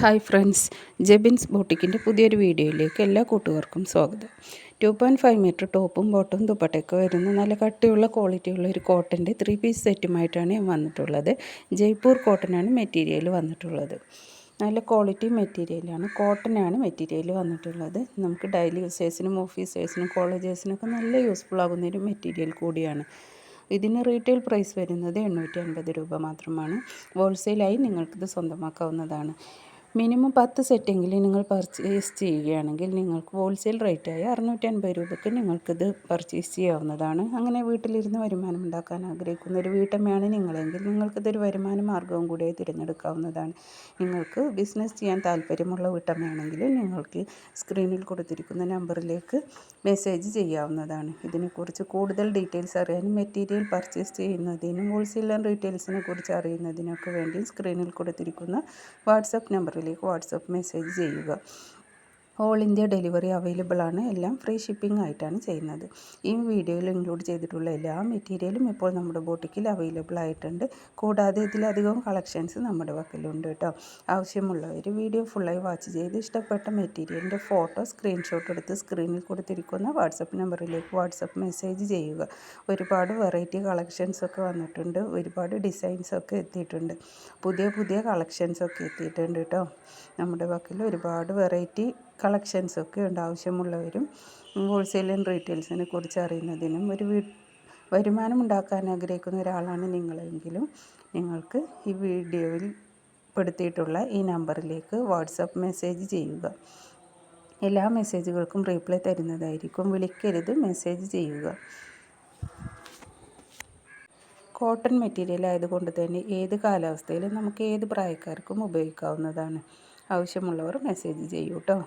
Hi friends ജെബിൻസ് ബോട്ടിക്കിന്റെ പുതിയൊരു വീഡിയോയിലേക്ക് എല്ലാ കൂട്ടുകാർക്കും സ്വാഗതം. ടു പോയിന്റ് ഫൈവ് മീറ്റർ ടോപ്പും ബോട്ടും ദുപ്പട്ടയൊക്കെ വരുന്ന നല്ല കട്ടിയുള്ള ക്വാളിറ്റിയുള്ള ഒരു കോട്ടന്റെ ത്രീ പീസ് സെറ്റുമായിട്ടാണ് ഞാൻ വന്നിട്ടുള്ളത്. ജയ്പൂർ കോട്ടനാണ് മെറ്റീരിയൽ വന്നിട്ടുള്ളത്. നല്ല ക്വാളിറ്റി മെറ്റീരിയലാണ് കോട്ടനാണ് മെറ്റീരിയൽ വന്നിട്ടുള്ളത്. നമുക്ക് ഡെയിലി യൂസേഴ്സിനും ഓഫീസേഴ്സിനും കോളേജേഴ്സിനൊക്കെ നല്ല യൂസ്ഫുൾ ആകുന്ന ഒരു മെറ്റീരിയൽ കൂടിയാണ്. ഇതിന് റീറ്റെയിൽ പ്രൈസ് വരുന്നത് എണ്ണൂറ്റി അൻപത് രൂപ മാത്രമാണ്. ഹോൾസെയിലായി നിങ്ങൾക്കിത് സ്വന്തമാക്കാവുന്നതാണ്. മിനിമം പത്ത് സെറ്റെങ്കിലും നിങ്ങൾ പർച്ചേസ് ചെയ്യുകയാണെങ്കിൽ നിങ്ങൾക്ക് ഹോൾസെയിൽ റേറ്റായ അറുന്നൂറ്റി അൻപത് രൂപയ്ക്ക് നിങ്ങൾക്കിത് പർച്ചേസ് ചെയ്യാവുന്നതാണ്. അങ്ങനെ വീട്ടിലിരുന്ന് വരുമാനം ഉണ്ടാക്കാൻ ആഗ്രഹിക്കുന്ന ഒരു വീട്ടമ്മയാണ് നിങ്ങളെങ്കിൽ നിങ്ങൾക്കിതൊരു വരുമാന മാർഗവും കൂടെ തിരഞ്ഞെടുക്കാവുന്നതാണ്. നിങ്ങൾക്ക് ബിസിനസ് ചെയ്യാൻ താല്പര്യമുള്ള വീട്ടമ്മയാണെങ്കിൽ നിങ്ങൾക്ക് സ്ക്രീനിൽ കൊടുത്തിരിക്കുന്ന നമ്പറിലേക്ക് മെസ്സേജ് ചെയ്യാവുന്നതാണ്. ഇതിനെക്കുറിച്ച് കൂടുതൽ ഡീറ്റെയിൽസ് അറിയാനും മെറ്റീരിയൽ പർച്ചേസ് ചെയ്യുന്നതിനും ഹോൾസെയിൽ ആൻഡ് റീറ്റെയിൽസിനെ കുറിച്ച് അറിയുന്നതിനൊക്കെ വേണ്ടി സ്ക്രീനിൽ കൊടുത്തിരിക്കുന്ന വാട്സപ്പ് നമ്പർ നമ്പറിലേക്ക് വാട്സപ്പ് മെസ്സേജ് ചെയ്യുക ഓൾ ഇന്ത്യ ഡെലിവറി അവൈലബിൾ ആണ്. എല്ലാം ഫ്രീ ഷിപ്പിംഗ് ആയിട്ടാണ് ചെയ്യുന്നത്. ഈ വീഡിയോയിൽ ഇൻക്ലൂഡ് ചെയ്തിട്ടുള്ള എല്ലാ മെറ്റീരിയലും ഇപ്പോൾ നമ്മുടെ ബോട്ടിക്കിൽ അവൈലബിൾ ആയിട്ടുണ്ട്. കൂടാതെ ഇതിലധികം കളക്ഷൻസ് നമ്മുടെ പക്കലുണ്ട് കേട്ടോ. ആവശ്യമുള്ളവർ വീഡിയോ ഫുള്ളായി വാച്ച് ചെയ്ത് ഇഷ്ടപ്പെട്ട മെറ്റീരിയലിന്റെ ഫോട്ടോ സ്ക്രീൻഷോട്ട് എടുത്ത് സ്ക്രീനിൽ കൊടുത്തിരിക്കുന്ന വാട്സപ്പ് നമ്പറിലേക്ക് വാട്സപ്പ് മെസ്സേജ് ചെയ്യുക. ഒരുപാട് വെറൈറ്റി കളക്ഷൻസ് ഒക്കെ വന്നിട്ടുണ്ട്. ഒരുപാട് ഡിസൈൻസ് ഒക്കെ എത്തിയിട്ടുണ്ട്. പുതിയ പുതിയ കളക്ഷൻസ് ഒക്കെ എത്തിയിട്ടുണ്ട് കേട്ടോ. നമ്മുടെ പക്കൽ ഒരുപാട് വെറൈറ്റി കളക്ഷൻസൊക്കെ ഉണ്ട് ആവശ്യമുള്ളവരും. ഹോൾസെയിൽ ആൻഡ് റീറ്റെയിൽസിനെ കുറിച്ച് അറിയുന്നതിനും ഒരു വീ വരുമാനം ഉണ്ടാക്കാൻ ആഗ്രഹിക്കുന്ന ഒരാളാണ് നിങ്ങളെങ്കിലും നിങ്ങൾക്ക് ഈ വീഡിയോയിൽ പെടുത്തിയിട്ടുള്ള ഈ നമ്പറിലേക്ക് വാട്സപ്പ് മെസ്സേജ് ചെയ്യുക. എല്ലാ മെസ്സേജുകൾക്കും റീപ്ലൈ തരുന്നതായിരിക്കും. വിളിക്കരുത് മെസ്സേജ് ചെയ്യുക. കോട്ടൺ മെറ്റീരിയൽ ആയതുകൊണ്ട് തന്നെ ഏത് കാലാവസ്ഥയിലും നമുക്ക് ഏത് പ്രായക്കാർക്കും ഉപയോഗിക്കാവുന്നതാണ്. ആവശ്യമുള്ളവർ മെസ്സേജ് ചെയ്യൂ കേട്ടോ